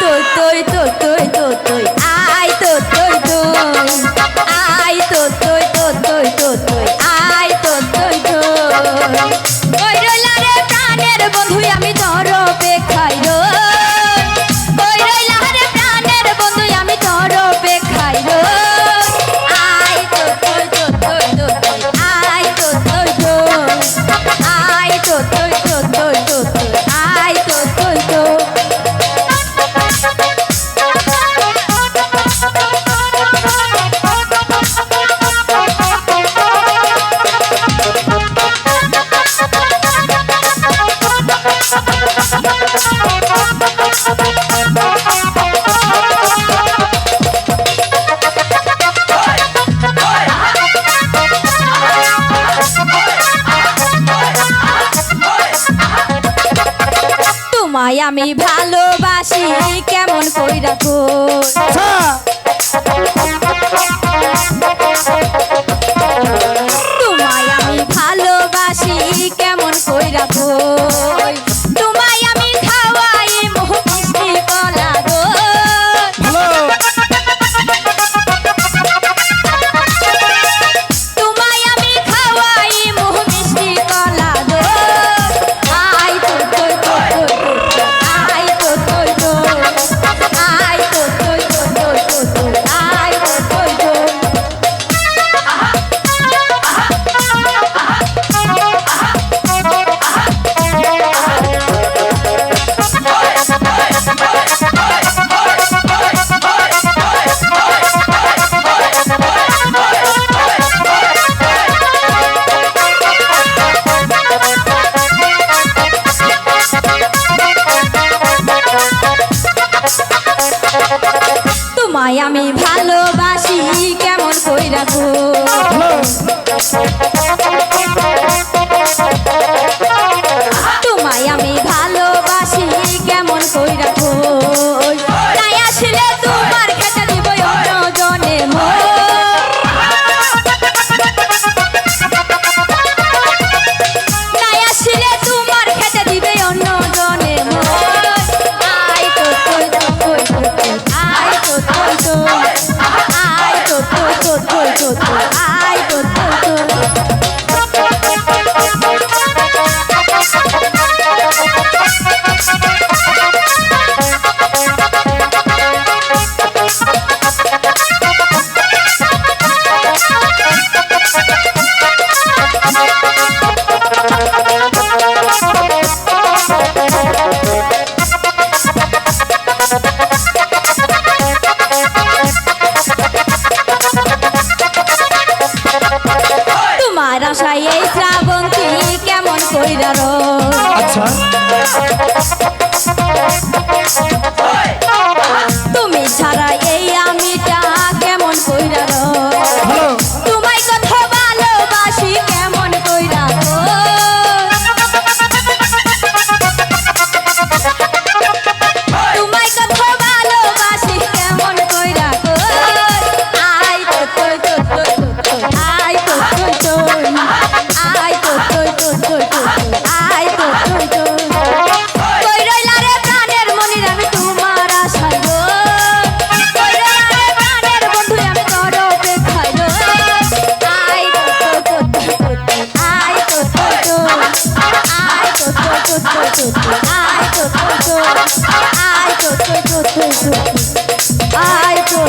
তোই তোই তো তোই তো তোই আই তো তোই তোই আই তো তোই তো তোই তো তোই আমি ভালোবাসি কেমন কইরা আচ্ছা। তোমায় আমি ভালোবাসি কেমন করে রাখো ভালোবাসি কেমন কই রাখো আশায় এই শ্রাবন্তী কেমন কইরা আচ্ছা। কত দুঃখ আয় তো।